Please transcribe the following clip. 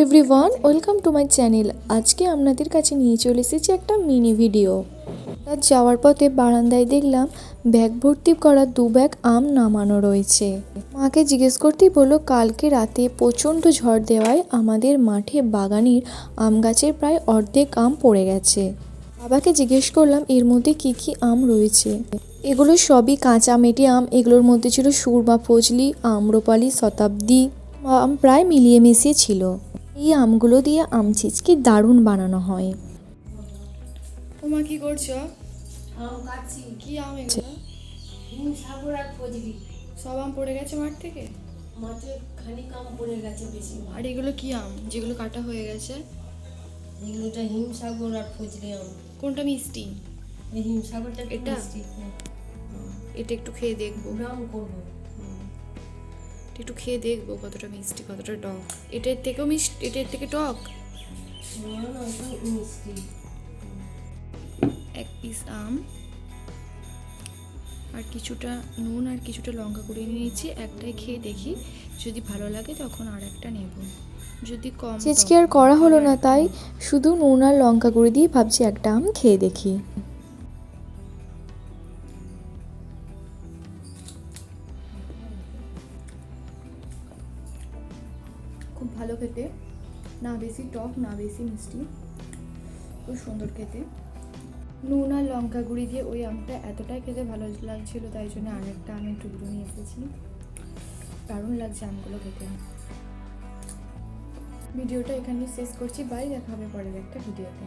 Everyone welcome to my channel আজকে আপনাদের কাছে নিয়ে চলে এসেছি একটা মিনি ভিডিও তার যাওয়ার পথে বারান্দায় দেখলাম ব্যাগ ভর্তি করা দু ব্যাগ আম নামানো রয়েছে। মাকে জিজ্ঞেস করতেই বলল, কালকে রাতে প্রচণ্ড ঝড় দেওয়ায় আমাদের মাঠে বাগানের আম গাছের প্রায় অর্ধেক আম পড়ে গেছে। বাবাকে জিজ্ঞেস করলাম, এর মধ্যে কি কি আম রয়েছে? এগুলো সবই কাঁচা মেটি আম। এগুলোর মধ্যে ছিল সুরমা, ফজলি, আম্রপালি, শতাব্দী। আম প্রায় মিলিয়ে মিশিয়ে ছিল। এই আমগুলো দিয়ে আম চিচকি দারুণ বানানো হয়। তোমা কি করছ? আম কাটছি। কি আম এগুলো? হিম সাগর আর ফজলি সব আম পড়ে গেছে মাঠ থেকে? মাঠে খানিক আম পড়ে গেছে বেশি আর এগুলো কি আম? যেগুলো কাটা হয়ে গেছে? এগুলোটা হিম সাগর আর ফজলি আম। কোনটা মিষ্টি? এই হিম সাগরটা এটা? মিষ্টি, হ্যাঁ। এটা একটু খেয়ে দেখব। ব্রাউন করব। একটু খেয়ে দেখব কতটা মিষ্টি কতটা টক। এটার থেকেও মিষ্টি এটার থেকে টক? এক পিস আম আর কিছুটা নুন আর কিছুটা লঙ্কা করে নিয়েছি একটাই খেয়ে দেখি যদি ভালো লাগে তখন আর একটা নেব। যদি কম চিচকি আর করা হলো না তাই শুধু নুন আর লঙ্কা গুঁড়ি দিয়ে ভাবছি একটা আম খেয়ে দেখি। খুব ভালো খেতে। না বেশি টক, না বেশি মিষ্টি। খুব সুন্দর খেতে। নুন আর লঙ্কা গুঁড়ি দিয়ে ওই আমটা এতটাই খেতে ভালো লাগছিল, তাই জন্য আরেকটা আমি টুকরো নিয়ে এসেছি। দারুণ লাগছে আমগুলো খেতে। ভিডিওটা এখানে শেষ করছি। বাই, দেখা হবে পরের একটা ভিডিওতে।